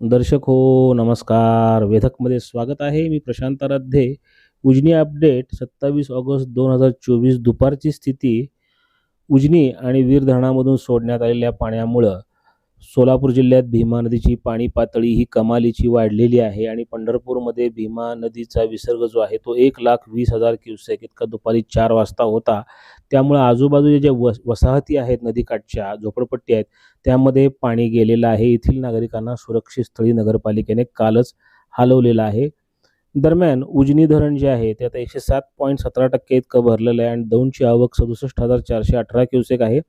दर्शक हो नमस्कार. वेधकमध्ये स्वागत आहे. मी प्रशांत आराध्ये. उजनी अपडेट सत्तावीस ऑगस्ट दोन हजार चोवीस दुपारची स्थिती. उजनी आणि वीर धरणामधून सोडण्यात आलेल्या पाण्यामुळं सोलापूर जिल्ह्यात भीमा नदीची पाणी पातळी ही कमालीची वाढलेली आहे आणि पंढरपूरमध्ये भीमा नदीचा विसर्ग जो आहे तो एक लाख वीस हजार क्युसेक इतका दुपारी चार वाजता होता. त्यामुळं आजूबाजूच्या ज्या वस वसाहती आहेत नदीकाठच्या झोपडपट्टी आहेत त्यामध्ये पाणी गेलेलं आहे. येथील नागरिकांना सुरक्षित स्थळी नगरपालिकेने कालच हलवलेलं आहे. दरम्यान उजनी धरण जे आहे ते आता एकशे सात पॉईंट सतरा टक्के इतकं भरलेलं आहे आणि दोनची आवक सदुसष्ट हजार चारशे अठरा क्युसेक आहे.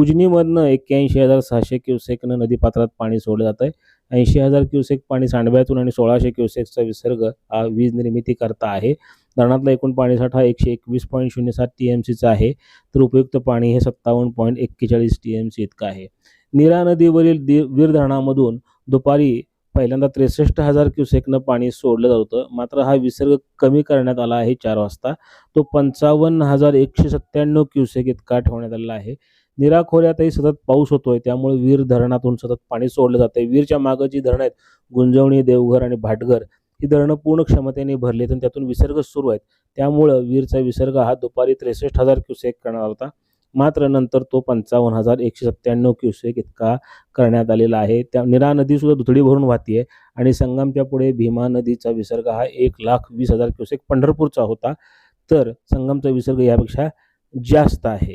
उजनीमधनं एक्क्याऐंशी हजार सहाशे क्युसेकनं नदीपात्रात पाणी सोडलं जातं आहे. ऐंशी हजार क्युसेक पाणी सांडव्यातून आणि सोळाशे क्युसेकचा विसर्ग हा वीज निर्मिती करता आहे. धरणातला एकूण पाणीसाठा एकशे एकवीस पॉईंट शून्य सात टी एम सीचा आहे. तर उपयुक्त पाणी हे सत्तावन्न पॉईंट एक्केचाळीस टी एम सी इतकं आहे. नीरा नदीवरील दि वीर धरणामधून दुपारी पहिल्यांदा त्रेसष्ट हजार क्युसेकनं पाणी सोडलं जातं मात्र हा विसर्ग कमी करण्यात आला आहे चार वाजता. तो पंचावन्न हजार एकशे सत्त्याण्णव क्युसेक इतका ठेवण्यात आलेला आहे. निरा खोऱ्यातही सतत पाऊस होतोय. त्यामुळे वीर धरणातून सतत पाणी सोडलं जातंय. वीरच्या मागं जी धरणं आहेत गुंजवणी देवघर आणि भाटघर ही धरणं पूर्ण क्षमतेने भरली आहेत आणि त्यातून विसर्ग सुरू आहेत. त्यामुळं वीरचा विसर्ग हा दुपारी त्रेसष्ट हजार क्युसेक करणार होता. मात्र नंतर तो पंचावन्न हजार एकशे सत्त्याण्णव क्युसेक इतका करण्यात आलेला आहे. त्या निरा नदीसुद्धा दुथडी भरून वाहतीये आणि संगमच्या पुढे भीमा नदीचा विसर्ग हा एक लाख वीस हजार क्युसेक पंढरपूरचा होता. तर संगमचा विसर्ग यापेक्षा जास्त आहे.